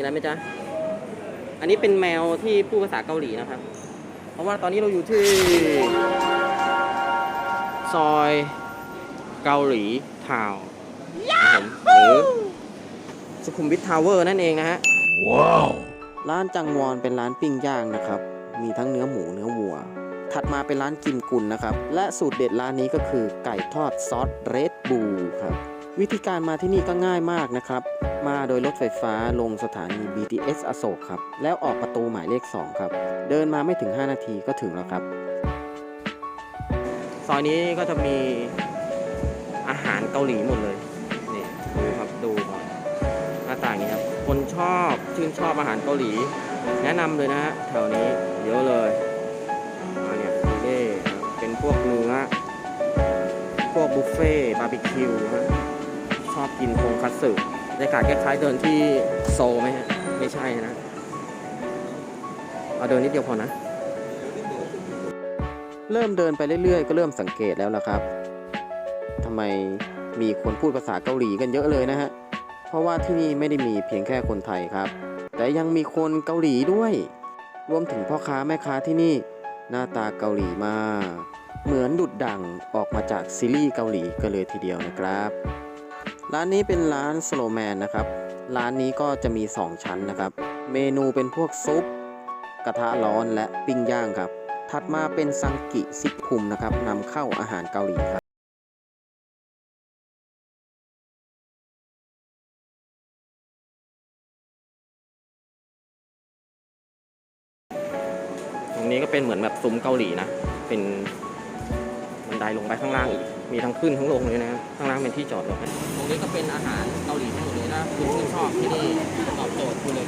มีอะไรไหมจ๊ะ อันนี้เป็นแมวที่พูดภาษาเกาหลีนะครับ เพราะว่าตอนนี้เราอยู่ที่ ซอยเกาหลีทาวน์ครับผมหรือสุขุมวิททาวเวอร์นั่นเองนะฮะร้านจังวอนเป็นร้านปิ้งย่างนะครับ มีทั้งเนื้อหมูเนื้อวัว ถัดมาเป็นร้านกิมกุลนะครับ และสูตรเด็ดร้านนี้ก็คือไก่ทอดซอสเรดบูครับ วิธีการมาที่นี่ก็ง่ายมากนะครับ มาโดยรถไฟฟ้าลงสถานี BTS อโศกครับ แล้วออกประตูหมายเลข 2 ครับ เดินมาไม่ถึง 5 นาทีก็ถึงแล้วครับ ซอยนี้ก็จะมีอาหารเกาหลีหมดเลย นี่ดูครับดูก่อนหน้าต่างนี้ครับ คนชอบชื่นชอบอาหารเกาหลี แนะนำเลยนะฮะแถวนี้เยอะเลยอันเนี้ยนี่เป็นพวกเนื้อ พวกบุฟเฟ่บาร์บีคิวฮะ ชอบกินทงคัตสึบรรยากาศคล้ายๆเดินที่โซไหมฮะไม่ใช่นะเอาเดินนิดเดียวพอนะ เริ่มเดินไปเรื่อยๆ ก็เริ่มสังเกตแล้วล่ะครับทำไมมีคนพูดภาษาเกาหลีกันเยอะเลยนะฮะเพราะว่าที่นี่ไม่ได้มีเพียงแค่คนไทยครับ แต่ยังมีคนเกาหลีด้วย รวมถึงพ่อค้าแม่ค้าที่นี่ หน้าตาเกาหลีมาก เหมือนดุดดังออกมาจากซีรีส์เกาหลีกันเลยทีเดียวนะครับ ร้านนี้เป็นร้านสโลแมนนะครับ ร้านนี้ก็จะมี 2 ชั้นนะครับ เมนูเป็นพวกซุป กระทะร้อนและปิ้งย่างครับ ถัดมาเป็นซังกิซิคุมนะครับนำเข้าอาหารเกาหลีครับตรงนี้ก็เป็นเหมือนแบบซุ้มเกาหลีนะ เป็นบันไดลงไปข้างล่างอีก มีทั้งขึ้นทั้งลงเลยนะข้างล่างเป็นที่จอดรถตรงนี้ก็เป็นอาหารเกาหลีทั้งหมดเลยนะคุณชื่นชอบที่นี่ตอบโจทย์คุณเลย